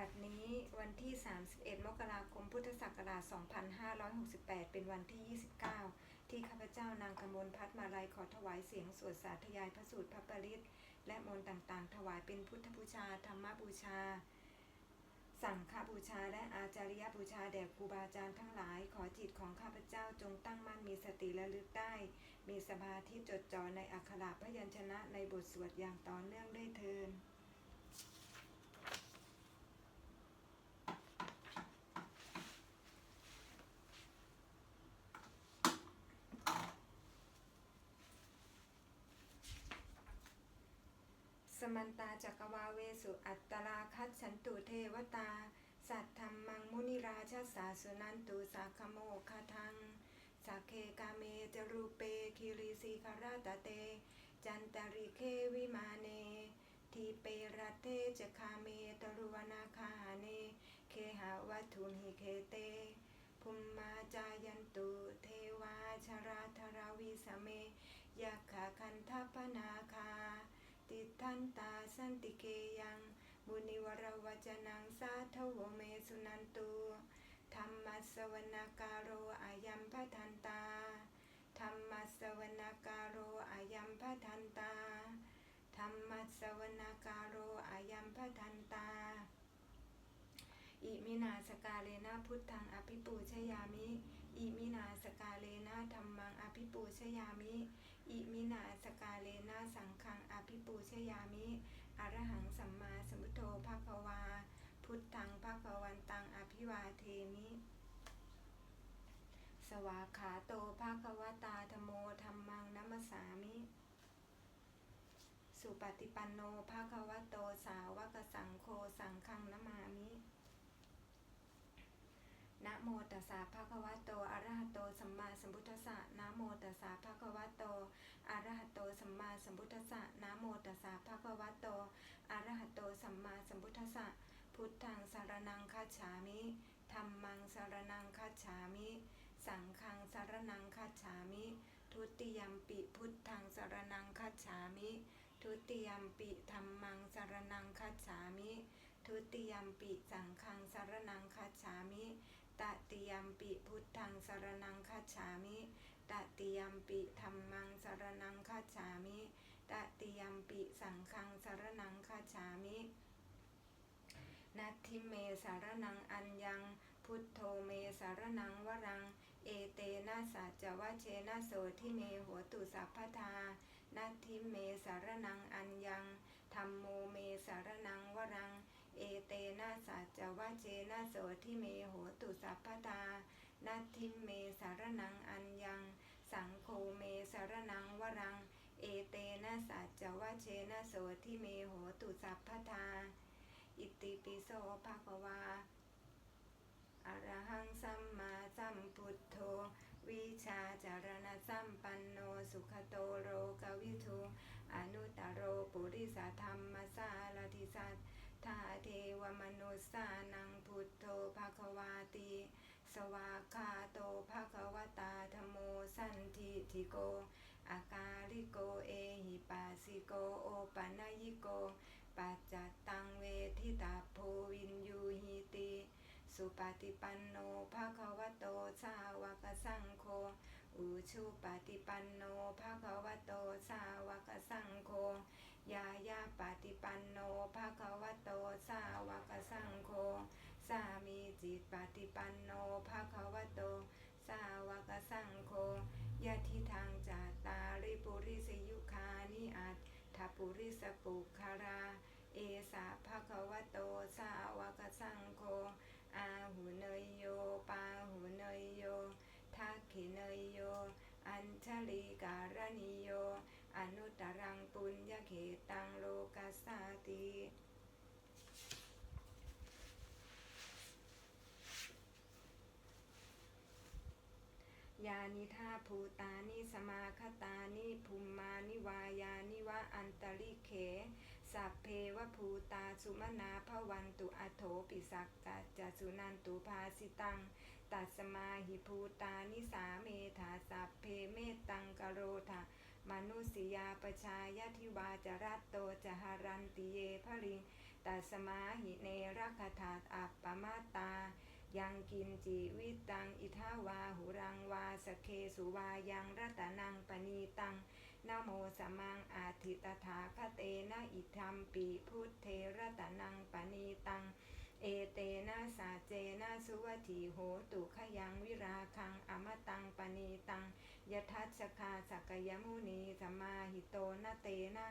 บัดนี้วันที่ 31 มกราคม พุทธศักราช 2568 เป็นวันที่ 29 ที่ข้าพเจ้านางกมลพัฒมาลัยขอถวายเสียงสวดสาธยายพระสูตรพระปริตและมนต์ต่างๆ ถวายเป็นพุทธบูชา ธรรมบูชา สังฆบูชา และอาจาริยบูชาแด่ครูบาอาจารย์ทั้งหลาย ขอจิตของข้าพเจ้าจงตั้งมั่นมีสติและลึกได้ มีสมาธิจดจ่อในอักขระพยัญชนะในบทสวดอย่างต่อเนื่องด้วยเทิน สมันตาจักวาเวสุอัตตราคัตฉันตุเทวตา สัตธรรมังมุนิราชสาสุนันตุสาคโมคาทังสักเคกาเมจรูเปคิริสีคาราตเต จันตริเควิมาเน ทีเปรัตเตจคาเมตรุวนาคาเน เคหาวัตถุมหิเคเตภุมมาจายันตุเทวาชราธราวิสเมยักขาคันทัพนาคา ติทันตาสันติเกยังบุนิวรวจนังสาทโวเมสุนันตุธรรมสวนาการโรอายัมพทันตาธรรมสวนาการโรอายัมพทันตาธรรมสวนาการโรอายัมพทันตา อิมินาสกาเลนะพุทธังอภิปูชยามิ อิมินาสกาเลนะธรรมังอภิปูชยามิ อิมินาสกาเลนะสังฆังอภิปูชยามิ อรหังสัมมาสัมพุทโธภะควา พุทธังภะควันตังอภิวาเทมิ สวากขาโตภะควตาธโมธรรมังนัมสามิ สุปฏิปันโนภะควโตสาวกสังโฆสังฆังนามามิ นะโมตัสสะภะคะวะโต อะระหะโต สัมมาสัมพุทธัสสะนะโมตัสสะภะคะวะโต อะระหะโต สัมมาสัมพุทธัสสะนะโมตัสสะภะคะวะโต อะระหะโต สัมมาสัมพุทธัสสะ พุทธังสารนังคัจฉามิธัมมังสารนังคัจฉามิ สังฆังสารนังคัจฉามิ ทุติยัมปิพุทธังสารนังคัจฉามิ ทุติยัมปิธัมมังสารนังคัจฉามิ ทุติยัมปิสังฆังสารนังคัจฉามิ ตติยัมปิพุทธังสารนังคัจฉามิตติยัมปิธัมมังสารนังคัจฉามิตติยัมปิสังฆังสารนังคัจฉามินัตถิเมสารนังอัญญัง พุทโธเมสารนังวรัง เอเตนะสัจวะเชนะโสทิเมโหตุสัพพทานัตถิเมสารนังอัญญังธรรมโมเมสารนังวรัง เอเตนะสัจจวะเชนะโสทิเมโหตุสัพพทานัตถิเมสารนังอัญญัง สังโฆเมสารนังวรัง เอเตนะสัจจวะเชนะโสทิเมโหตุสัพพทา อิติปิโสภะคะวาอระหังสัมมาสัมพุทโธวิชาจารณะสัมปันโนสุขโตโรกวิทูอนุตตโรปุริสธรรมสารทิสัต ทาเทวมนุสสานังพุทโธภะควาติ สวากาโตภะควตาธโมสันทิทิโก อากาลิโกเอหิปัสสิโกโอปัญญิโก ปัจจัตตังเวทิตาโพวินยูหิติสุปฏิปันโนภะคะวะโตสาวกสังโฆ อุชุปฏิปันโนภะคะวะโตสาวกสังโฆ ยายาปฏิปันโนภะคะวะโตสาวกสังโฆสามีจิตปฏิปันโนภะคะวะโตสาวกสังโฆยะทิทางจาตาริปุริสยุคานิอัตถปุริสปุคารา เอสาภะคะวะโตสาวกสังโฆอาหูเนยโยปาหูเนยโยทักขิเนยโย อัญชลีการณิโย อนุตตรังปุญญเขตังโลกัสสาติยานิธาภูตานิสมาคตานิภูมมานิวายานิวะอันตริเข สัพเพวภูตาสุมนาภวันตุอโถปิสักกัจจสุนันตุภาสิตัง ตัสมาหิภูตานิสาเมธาสัพเพเมตัง มนุสยาปชายาทิวาจรัตโตจหารันติเยภริงตัสมาหิเนรคถาอัปปมาตา ยังกินจิวิตังอิทาวาหุรังวาสเคสุวายังรัตนังปณีตังนโมสมังอาทิตถาคเตนะอิธรรมปีพุทเทรัตนังปณีตังเอเตนะสาเจนะสุวัติโหตุขยังวิราคังอมตังปณีตังยทัชคาสักยมุนีสัมมาหิโตนะเตนะ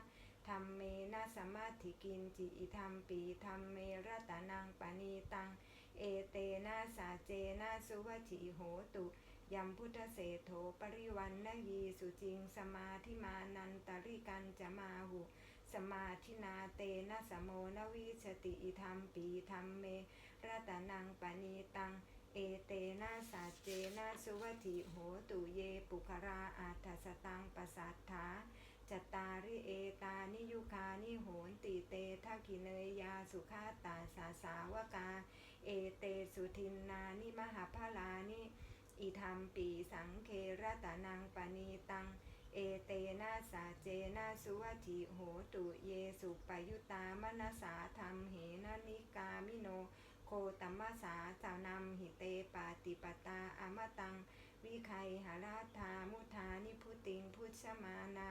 ธรรมเมนะสมาธิกินจิอิธรรมปีธรรมเมรัตนังปณีตัง เอเตนะสาเจนะสุวัติโหตุยัมพุทธเศโถปริวันนยีสุจิงสมาธิมานันตริกันจะมาหุสมาธินาเตนะสโมนวิชติอิธรรมปีธรรมเมรัตนังปณีตัง เอเตนะสัจเจนะสุวัติโหตุเยปุคราอาทัสตังปสัทธาจตาริเอตานิยุคานิโหนติเตทักิเนยยาสุขาตาสาสาวกา เอเตสุทินนานิมหาพลานิอิธรรมปีสังเครัตนังปณีตัง เอเตนะสาเจนะสุวัติโหตุเยสุปยุตามนัสสาธรรมเหนะนิกามิโน โคตัมมสาจาวนำหิเตปาติปตาอมตัง วิไคหาราธามุทานิพุติงพุทธมานา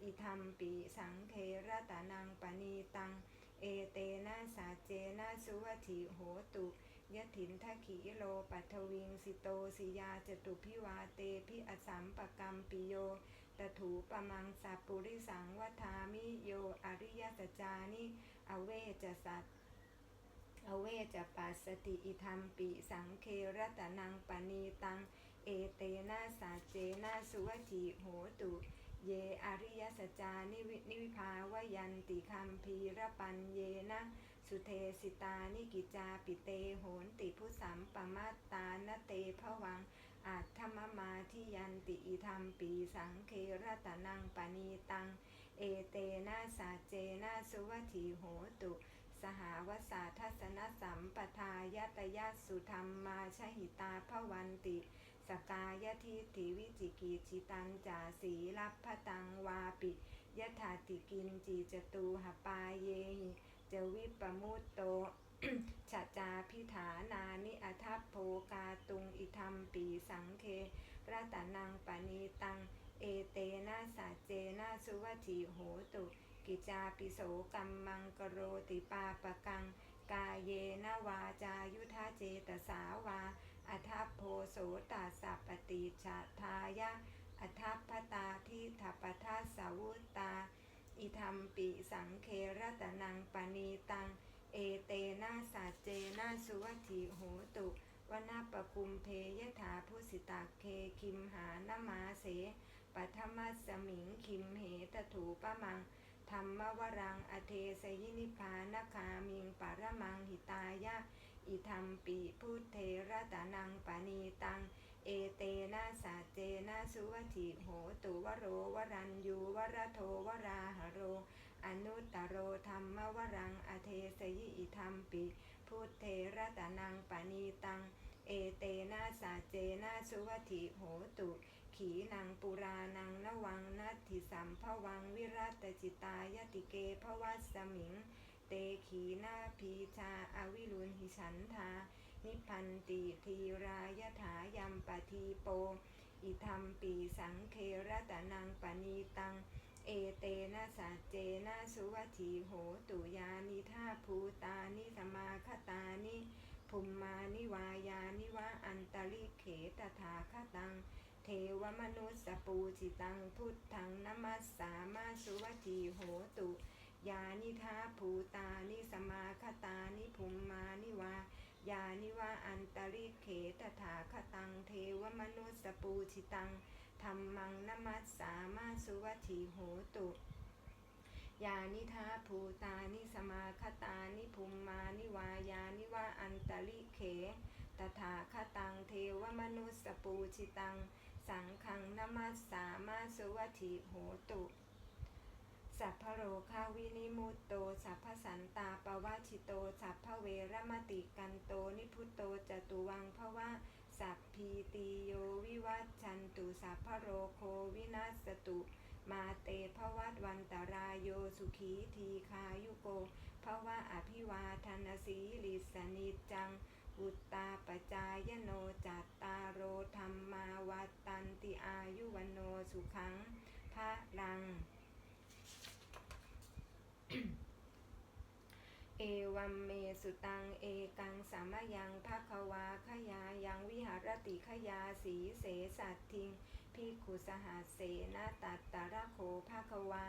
อิธรรมปีสังเครัตานังปณีตัง เอเตนะสาเจนะสุวัติโหตุยถินทักขีโลปัทวิง สิโตสิยาจตุพิวาเตพิอสัมปกรรมปิโยตถูปมังสัปุริสังวัฏามิโยอริยสัจจานิ อเวจสัต อเวจปัสสติอิธรรมปิสังเครัตนังปณีตัง เอเตนะสาเจนะสุวัติโหตุ เยอริยสจานิวินิวิภาวยันติคัมพีระปัญเยนะสุเทสิตานิกิจาปิเตโหนติพุสัมปมาตานเตภวังอาจธรรมมาทิยันติอิธรรมปีสังเครัตนังปณีตัง เอเตนะสาเจนะสุวัติโหตุ หาวสาทัสนสัมปทายตยาสุธรรมมาชหิตาภวันติ สกายทิฏฐิวิจิกิจิตังจาสีรัพพตังวาปิยถาติกินจีจตูหปาเยหิเจวิปมุตโตฉะจาพิฐานานิอัทัพโภกาตุงอิธรรมปีสังเครัตนังปณีตัง เอเตนะสาเจนะสุวัติโหตุ กิจาปิโสกัมมังกโรติปาปะกัง กาเยนวาจายุทธาเจตสาวา อัทัพโพโสตัสสะปฏิชาทายะ อัทัพพตาทิทัปทัสาวุตา อิธรรมปิสังเครตนังปณีตัง เอเตนะสัจเจนะสุวัติโหตุวนาปคุมเพยถาพุสิตาเคคิมหานมาเสปัทมัสสมิงคิมเหตถูปะมัง ธรรมวรังอเทสยินิพานคามิงปารมังหิตายะ อิธรรมปีพุทเทระตานังปณีตัง เอเตนะสาเจนะสุวัติโหตุวโรวรัญยูวรโทวราหโร อนุตตโรธรรมวรังอเทสยิอิธรรมปิพุทเทระตานังปณีตัง เอเตนะสาเจนะสุวัติโหตุ ขีนังปุรานังนวังนัตถิสัมภวังวิรัตจิตายติเกภวัสสมิง เตขีนาพีชาอวิรุณหิฉันทา นิพันติทีรายถายัมปทีโป อิธรรมปีสังเคระตนังปณีตัง เอเตนะสัจเจนะสุวัติโหตุยานิธาภูตานิสมาคตานิภูมมานิวายานิวะอันตริเขตถาคตัง เทวมนุสสปูจิตังพุทธังนมัสสามาสุวัติโหตุยานิธาภูตานิสมาคตานิภูมมานิวายานิวะอันตริเขตถาคตังเทวมนุสสปูจิตังธรรมังนมัสสามาสุวัติโหตุยานิธาภูตานิสมาคตานิภูมมานิวายานิวะอันตริเขตถาคตังเทวมนุสสปูชิตัง สังฆังนมัสสามาสุวัติโหตุสัพพโรคาวินิมุตโตสัพพสันตาปวาชิโตสัพพเวรมติกันโตนิพุตโตจตุวังภวะสัพพีติโยวิวัชชันตุสัพพโรโควินัสตุมาเตภวัตวันตรายโยสุขีทีคายุโกภวะอภิวาทนาสีลิสนิจัง อุตตาปจายโนจัตตาโอธรรมาวัตตันติอายุวันโนสุขังพระรัง เอวัมเมสุตัง เอกังสามยังภะควาขยายังวิหารติขยาสีเสสัตทิงพิขุสหัสเสนาตัตตะระโขภะควา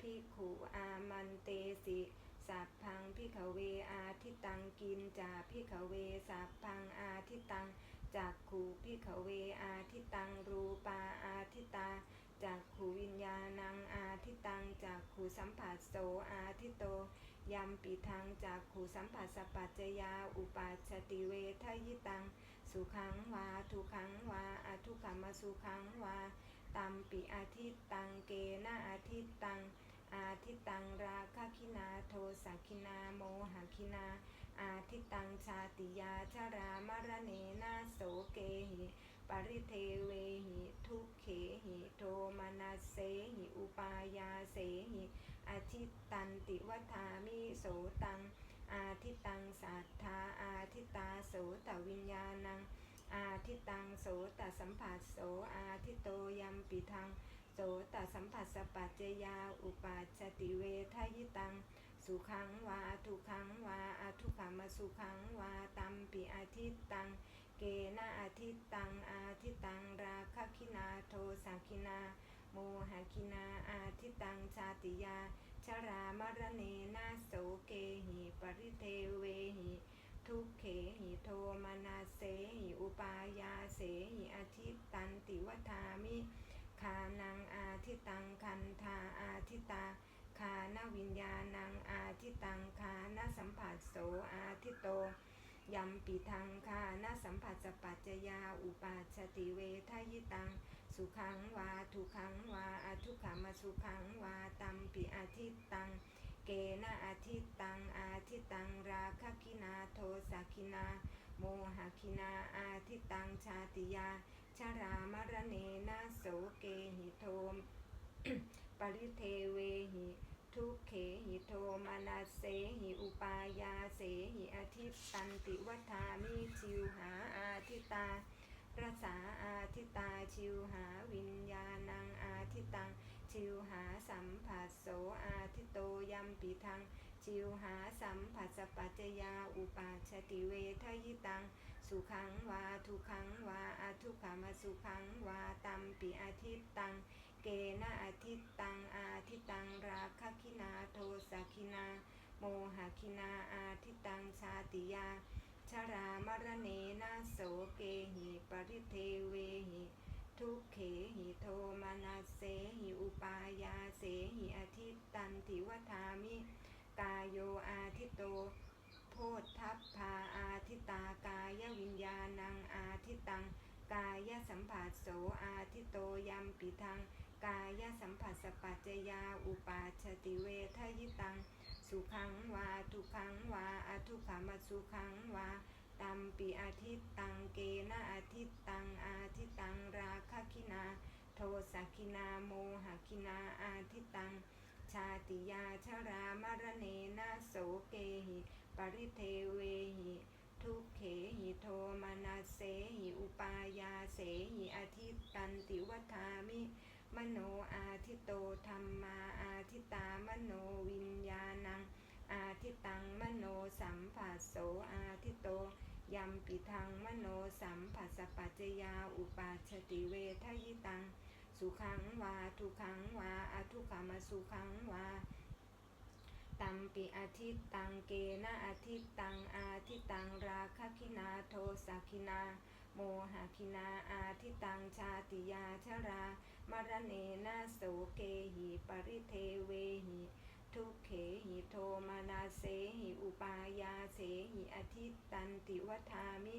พิขุอามันเตสิ สัพพังพิขเวอาทิตังกินจาพิขเวสัพพังอาทิตังจักขูพิขเวอาทิตังรูปาอาทิตาจักขูวิญญาณังอาทิตังจักขูสัมผัสโสอาทิโตยัมปิทังจากขูสัมผัสสปัจจยาอุปาชติเวทยิตัง สุขังวาทุขังวาอทุขมสุขังวาตัมปิอาทิตังเกนะอาทิตัง อาทิตตังราคะคินาโทสักคินาโมหคินา อาทิตตังชาติยาชรามรเนนาโสเกหิปริเทเวหิทุกเขหิโทมนาเสหิอุปายาเสหิอาทิตตันติวัฏามิโสตัง อาทิตตังสัทธาอาทิตตาโสตวิญญาณัง อาทิตตังโสตสัมผัสโสอาทิตโตยัมปิทัง โสตสัมผัสสปัจจยา อุปาชติเวทยิตัง สุขังวาทุขังวาอทุกขมสุขังวาตัมปิอาทิตตัง เกนะอาทิตตัง อาทิตตัง ราคะคินาโทสังคินา โมหคินา อาทิตตัง ชาติยา ชรามรเนนาโสเกหิปริเทเวหิทุกเขหิโทมานาเสหิอุปายาเสหิอาทิตตันติวัฏามิ คานังอาทิตังคันธาอาทิตาคานวิญญาณังอาทิตังคานสัมผัสโสอาทิโตยัมปิทังคานสัมผัสสปัจจยาอุปาชติเวทยิตัง สุขังวาทุขังวาอทุกขมสุขังวาตัมปิอาทิตตัง เกนะอาทิตตังอาทิตตังราคะคินาโทสักินา โมหคินาอาทิตตังชาติยา ชรามรเนนะโสเกหิโทมปริเทเวหิทุกเขหิโทมานาเสหิอุปายาเสหิอาทิตตันติวัฏามิชิวหาอาทิตารัสาอาทิตาชิวหาวิญญาณังอาทิตัง ชิวหาสัมผัสโสอาทิโตยัมปิทัง ชิวหาสัมผัสสปัจจยาอุปาชติเวทยิตัง สุขังวาทุขังวาอทุกขมสุขังวาตัมปิอาทิตตัง เกนะอาทิตตังอาทิตังราคะคินาโทสคินา โมหคินาอาทิตังชาติยา ชรามรเนนะโสเกหิปริเทเวหิทุกเขหิโทมานาเสหิอุปายาเสหิอาทิตตันติวัฏามิ กายโยอาทิโตโพธัพพาอาทิต ทิตัง กายสัมผัสโสอาทิโตยัมปิทัง กายสัมผัสสปัจจยาอุปาชติเวทยิตัง สุขังวาทุขังวาอทุกขมสุขังวาตัมปิอาทิตตังเกนะอาทิตตังอาทิตังราคคินา โทสักคินาโมหคินาอาทิตัง ชาติยาชรามรเนนะโสเกหิ ปริเทเวหิ ทุกเขหิโทมานาเสหิอุปายาเสหิอาทิตตันติวัฏามิ มโนอาทิโตธรรมาอาทิตามโนวิญญาณัง อาทิตังมโนสัมผัสโสอาทิโตยัมปิทังมโนสัมผัสปัจจยาอุปาชติเวทยิตัง สุขังวาทุขังวาอทุกขมสุขังวา ตัมปิอาทิตตังเกนะอาทิตตังอาทิตังราคะคินาโทสักินา โมหคินาอาทิตังชาติยาชรามรเนนะโสเกหิปริเทเวหิทุกเขหิโทมานาเสหิอุปายาเสหิอาทิตตันติวัฏามิ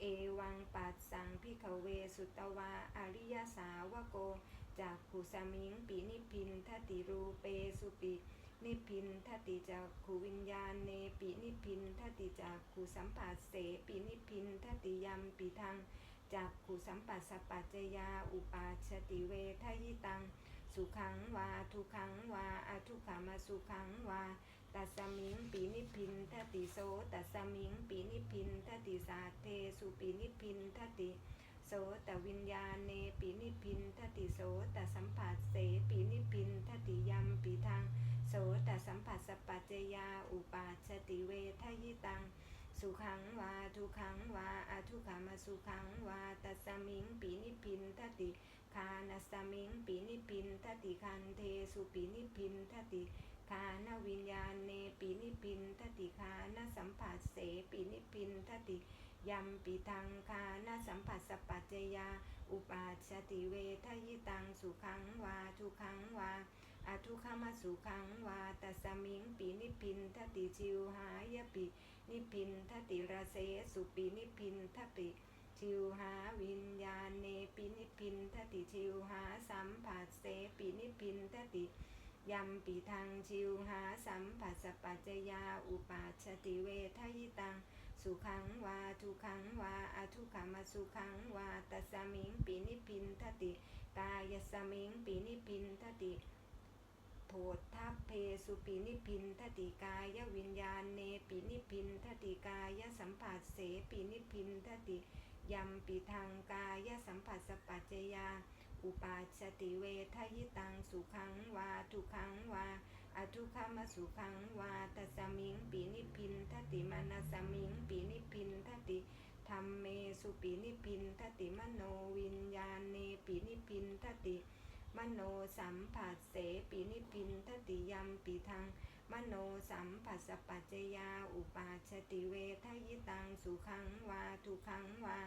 เอวังปัสสังพิขเวสุตวาอริยสาวโกจากขุสมิงปีนิพินทติรูเปสุปิ นิพินทติจากขูวิญญาณเนปินิพินทติจากขูสัมปัสเสปินิพินทติยมปิทังจากขูสัมปัสสปัจจยาอุปาชติเวทยิตัง สุขังวาทุขังวาอทุกขมาสุขังวาตัสมิงปีนิพินทติโสตัสมิงปีนิพินทติสาเทสุปีนิพพินทติ โสตวิญญาณเนปีนิพินทติโสตสัมผัสเสปีนิพินทติยมปีทางโสตสัมผัสสปัจจยาอุปาชติเวทยิตังสุขังวาทุขังวาอาทุขามาสุขังวาตัสมิงปีนิพินทติคานัสมิงปีนิพินทติคันเทสุปีนิพินทติคานวิญญาณเนปีนิพินทติคานสัมผัสเสปีนิพพินทติ ยัมปีทังคานาสัมผัสสปัจจยา อุปาชติเวทยิตังสุขังวาทุขังวาอาทุขามาสุขังวาตัสมิงปีนิพินทติชิวหายปิ นิพินทติราเสสุปีนิพินทติชิวหาวิญญาณเนปีนิพินทติชิวหาสัมผัสเสปีนิพินทติยัมปีทางชิวหาสัมผัสสปปัจจยาอุปาชติเวทยิตัง สุขังวาทุขังวาอาทุขามาสุขังวาตัสมิงปีนิพินทติกายสมิงปีนิพินทติโพธัพเพสุปีนิพินทติกายวิญญาณเนปีนิพินทติกายสัมผัสเสปีนิพินทติยัมปีทางกายสัมผัสสปปัจจยา อุปาชติเวทยิตังสุขังวาทุขังวา อทุกขมสุขังวาตสมิงปีนิพินทติมานาสมิงปีนิพินทติธรรมเมสุปีนิพินทติมโนวิญญาณเนปีนิพินทติมโนสัมผัสเสปีนิพินทติยมปีทางมโนสัมผัสปัจจยาอุปาชติเวทยิตังสุขังวาทุขังวา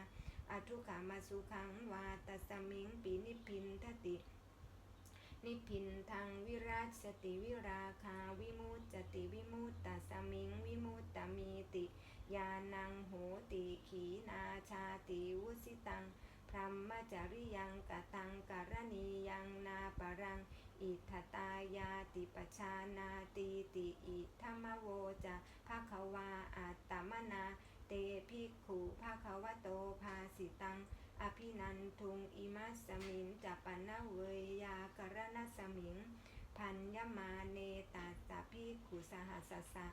อทุขามาสุขังวาตสมิงปีนิพพินทติ นิพพินทางวิราชสติวิราคาวิมุตจติวิมุตตสมิงวิมุตตมีติยานังโหติขีนาชาติวุสิตังพรหมจริยังกตังการณียังนาปรัง อิทธตายาติปชานาตีติอิธรรมโวจะภาควาอัตตมนา เตภิกขุภาควโตภาสิตัง อภินันทุงอิมัสมิงจัปปนเวยยากรณสมิง พันยมาเนตัสสะภิกขุสหัสสสะ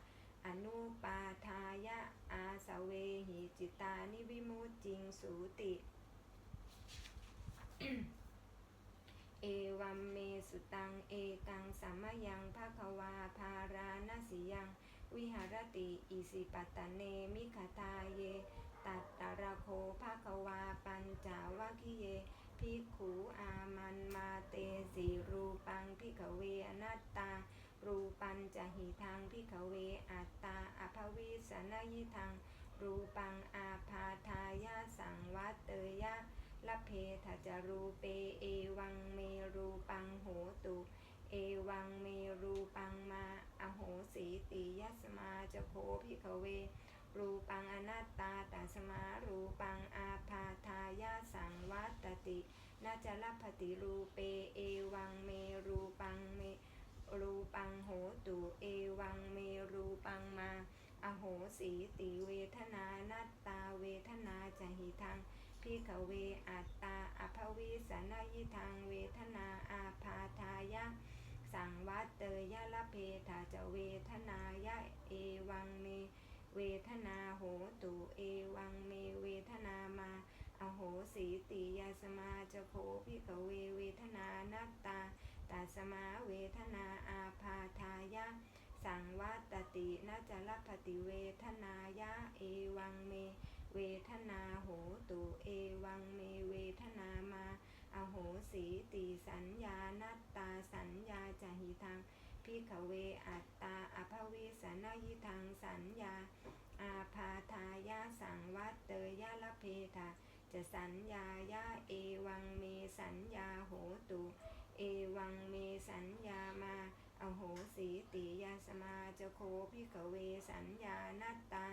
อนุปาทายะอาสเวหิจิตานิวิมุจิงสูติ เอวัมเมสุตัง เอกังสัมมยังภาควาภาราณสิยัง วิหารติอิสิปตตเนมิขตาเย ตัตตระโคภาควาปัญจาวคิเยภิกขุอามันมาเตสีรูปังพิกเวอนัตตา รูปัญจะหิทังพิกเวอัตตาอภวิสนยิทัง รูปังอาพาทายาสังวัตเตยะละเพทจรูเปเอวังเมรูปังโหตุ เอวังเมรูปังมาอโหสีติยสมาจะโคพิกเว รูปังอนัตตาตัสมารูปังอาพาทายาสังวัตตินาจลพติรูเปเอวังเมรูปังเมรูปังโหตุเอวังเมรูปังมา อโหสีติเวทนานัตตาเวทนาจะหิทังพิกเวอัตตาอภวิสนยิทังเวทนาอาพาทายะสังวัตเตยะละเพทาจะเวทนายะเอวังเม เวทนาโหตุเอวังเมเวทนามาอโหสีติยาสมาจะโคพิกเวเวทนานัตตาตัสมาเวทนาอาพาทายะ สังวัตตินาจลพติเวทนายะเอวังเม เวทนาโหตุเอวังเมเวทนามาอโหสีติสัญญานัตตาสัญญาจะหิทัง พิกเวอัตตาอภวิสนยิทังสัญญา อาพาทายาสังวัตเตยะละเพทาจะสัญญายาเอวังเมสัญญาโหตุ เอวังเมสัญญามาอโหสีติยาสมาจโคพิกเวสัญญานัตตา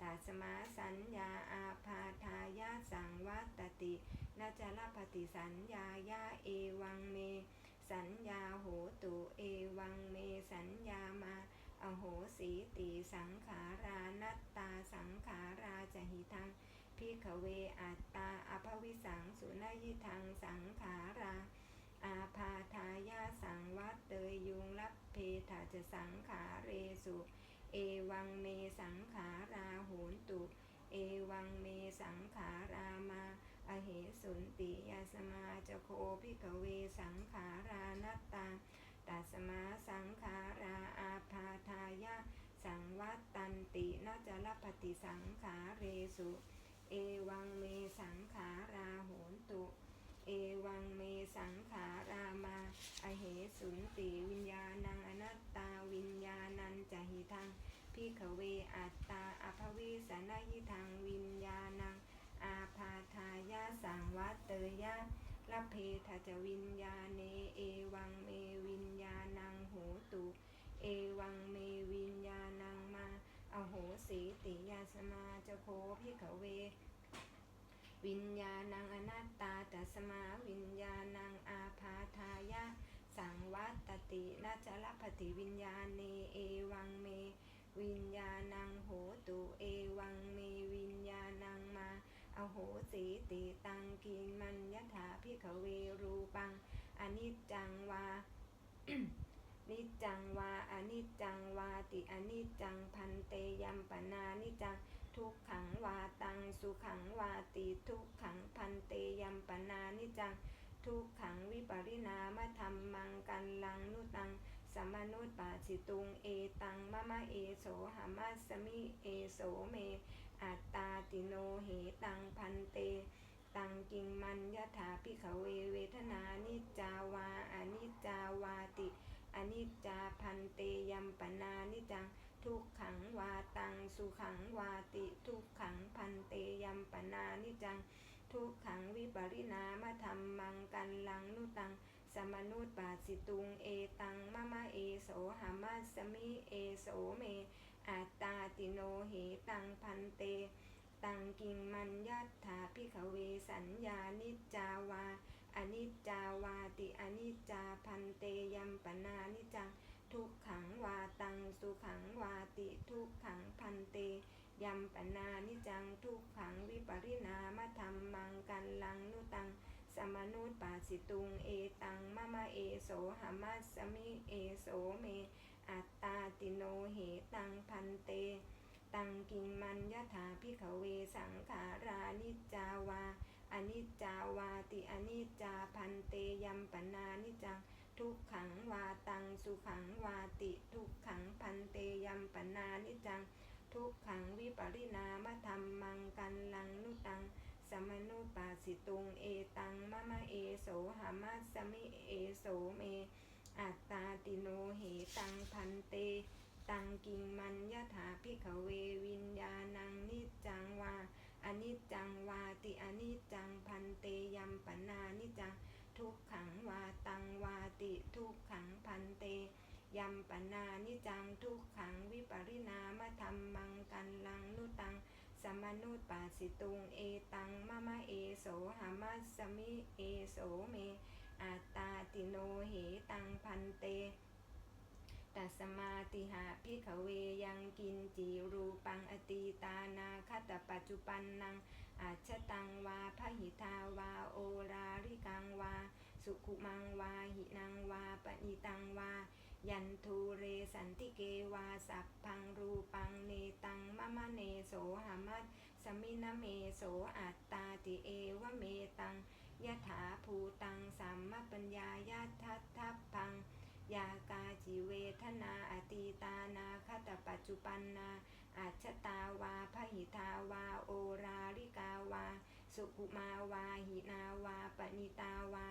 ตาสมาสัญญาอาพาทายาสังวัตตินาจาลปฏิสัญญายาเอวังเม สัญญาโหตุเอวังเมสัญญามา อโหสีติสังขารานัตตาสังขาราจะหิทังพิกเวอัตตาอภวิสังสุนยิทังสังขารา อาพาทายาสังวัตเตยยุงลับเพทาจะสังขาเรสุเอวังเมสังขาราโหนตุ เอวังเมสังขารามา อเหสุนติยาสมาจโคพิกเวสังขารานัตตาตัสมาสังขาราอาพาทายะสังวัตตันตินาจะรปฏิสังขาเรสุ เอวังเมสังขาราโหนตุ เอวังเมสังขารามาอเหสุนติวิญญาณังอนัตตาวิญญาณันจหิทังพิขเวอัตตาอภเวสนาหิทังวิญญาณัง อาพาทายาสังวัตเตยะละเพทจะวิญญาเน เอวังเมวิญญาณังโหตุ เอวังเมวิญญาณังมา อโหสีติยาสมาจะโคพิขเว วิญญาณังอนัตตาตัสมาวิญญาณังอาพาทายะสังวัตตินาจลปฏิวิญญาเน เอวังเม วิญญาณังโหตุ เอวังเมวิญญาณังมา อโหสีติตังกินมัญยถาพิขเวรูปังอนิจจังวานิจจังวาอนิจจังวาติอนิจจังพันเตยัมปนานิจจังทุกขังวาตังสุขังวาติทุกขังพันเตยัมปนานิจจังทุกขังวิปริณามะธรรมังกันลังนุตังสมนุตปาสิตุงเอตังมะมะเอโสหามัสมิเอโสเม อัตตาติโนเหตังพันเต ตังกิงมัญยถาพิขเวเวทนานิจาวาอนิจาวาติอนิจจาพันเตยัมปนานิจัง ทุกขังวาตังสุขังวาติ ทุกขังพันเตยัมปนานิจัง ทุกขังวิปริณามธรรมังกันลังนุตัง สมนุตปาสิตุงเอตังมะมะเอโสหามัสสมิเอโสเม อัตตาติโนเหตังพันเต ตังกิงมัญยัตถาพิขเวสัญญานิจจาวาอนิจจาวาติอนิจจาพันเตยัมปนานิจังทุกขังวาตังสุขังวาติทุกขังพันเตยัมปนานิจังทุกขังวิปริณามะธรรมังกันลังนุตัง สมนุตปาสิตุงเอตังมะมะเอโสหามัสสมิเอโสเม อัตตาติโนเหตังพันเต ตังกิงมัญยถาพิขเวสังขารานิจจาวาอนิจจาวาติอนิจจาพันเตยัมปนานิจัง ทุกขังวาตังสุขังวาติ ทุกขังพันเตยัมปนานิจัง ทุกขังวิปริณามะธรรมมังกันลังนุตังสมนุปาสิตุงเอตังมะมะเอโสหามัสสมิเอโสเม อัตตาติโนเหตังพันเต ตังกิงมัญยถาพิขเววิญญาณังนิจังวาอนิจจังวาติอนิจจังพันเตยัมปนานิจังทุกขังวาตังวาติทุกขังพันเตยัมปนานิจังทุกขังวิปริณามธรรมังกันลังนุตังสมนุตปาสิตุงเอตังมะมะเอโสหามัสมิเอโสเมอัตตาิโนเหตังพันเต ตัสมาติหาพิขเวยังกินจีรูปังอตีตานาคตปัจจุปันนังอาชตังวาพหิทาวาโอราริกังวา สุขุมังวาหินังวาปณิตังวา ยันทูเรสันติเกวาสัพพังรูปังเนตังมะมะเนโสหามัสสมินะเมโสอัตตาติเอวะเมตัง ยะถาภูตังสัมมปัญญายาทัตทัพพัง ยากาจิเวทนาอตีตานาคตปัจจุปันนาอัจตาวาพหิทาวา โอราริกาวา สุกุมาวา หินาวาปณิตาวา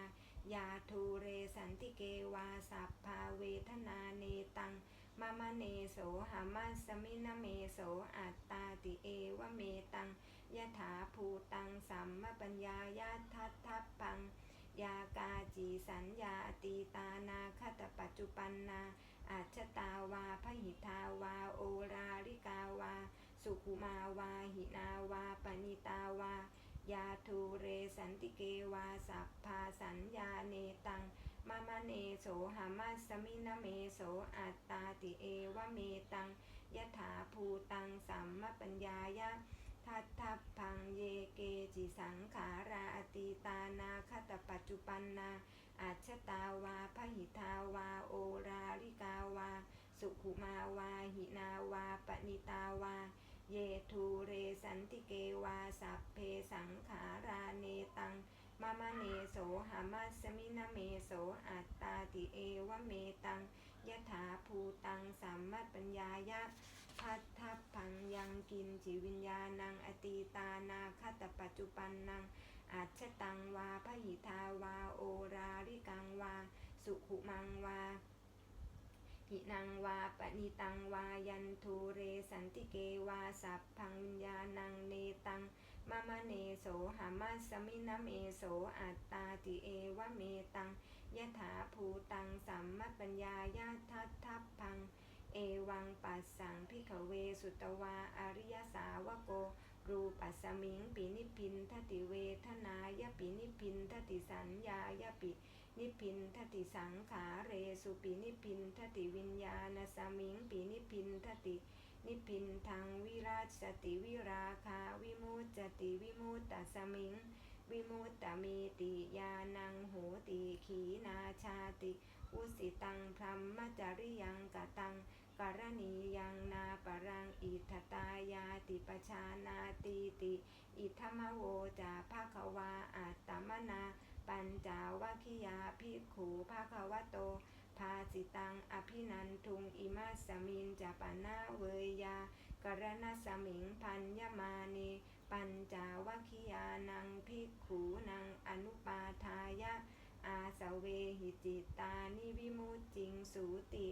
ยาทูเรสันติเกวา สัพพาเวทนาเนตังมะมะเนโสหามัสมินเมโสอัตตาติเอวเมตัง ยะถาภูตังสัมมปัญญายาทัตทัพพัง ยากาจีสัญญาอตีตานาคตปัจจุปันนาอาชตาวาพหิทาวา โอราริกาวา สุขุมาวา หินาวา ปณิตาวา ยาทูเรสันติเกวา สัพพาสัญญาเนตังมะมะเนโสหามัสมินะเมโสอัตตาติเอวะเมตังยะถาภูตังสัมมปัญญายะ ทัตทัพพังเยเกจิสังขาราอตีตานาคตปัจจุปันนาอัจฉตาวาพหิทาวาโอราลิกาวา สุขุมาวาหินาวาปณิตาวา เยทูเรสันติเกวาสัพเพสังขาราเนตังมะมะเนโสหามัสมินะเมโสอัตตาติเอวเมตังยถาภูตังสัมมัปปัญญายะ พัทธพังยังกินจิวิญญาณังอตีตานาคตปัจจุปันนังอัจฉตังวาพหิทาวาโอราริกังวา สุขุมังวาหินังวาปณิตังวายันทูเรสันติเกวาสัพพังวิญญาณังเนตังมะมะเนโสหามัสมินะเมโสอัตตาติเอวะเมตังยะถาภูตังสัมมปัญญายาทัตทัพพัง เอวังปัสสังพิขเวสุตวาอริยสาวโก รูปัสสมิงปินิพินทติเวทนายปินิพินทติสัญญายปินิพินทติสังขาเรสุปินิพินทติวิญญาณสมิงปินิพินทตินิพินทางวิราชติวิราคาวิมุตจติวิมุตตสมิงวิมุตตมีติยานังโหติขีนาชาติ อุสิตังพรหมจริยังกตัง กรณียังนาปรังอิทตายาติปชานาตีติ อิทธมโวจาภาควาอัตตมนา ปัญจาวัคิยาภิกขูภาควโต ภาสิตังอภินันทุงอิมาสมินจปนาเวยากรณสมิงพันยมานีปัญจาวัคิยานังภิกขูนังอนุปาทายะอาสเวหิจิตานิวิมุตติงสูติ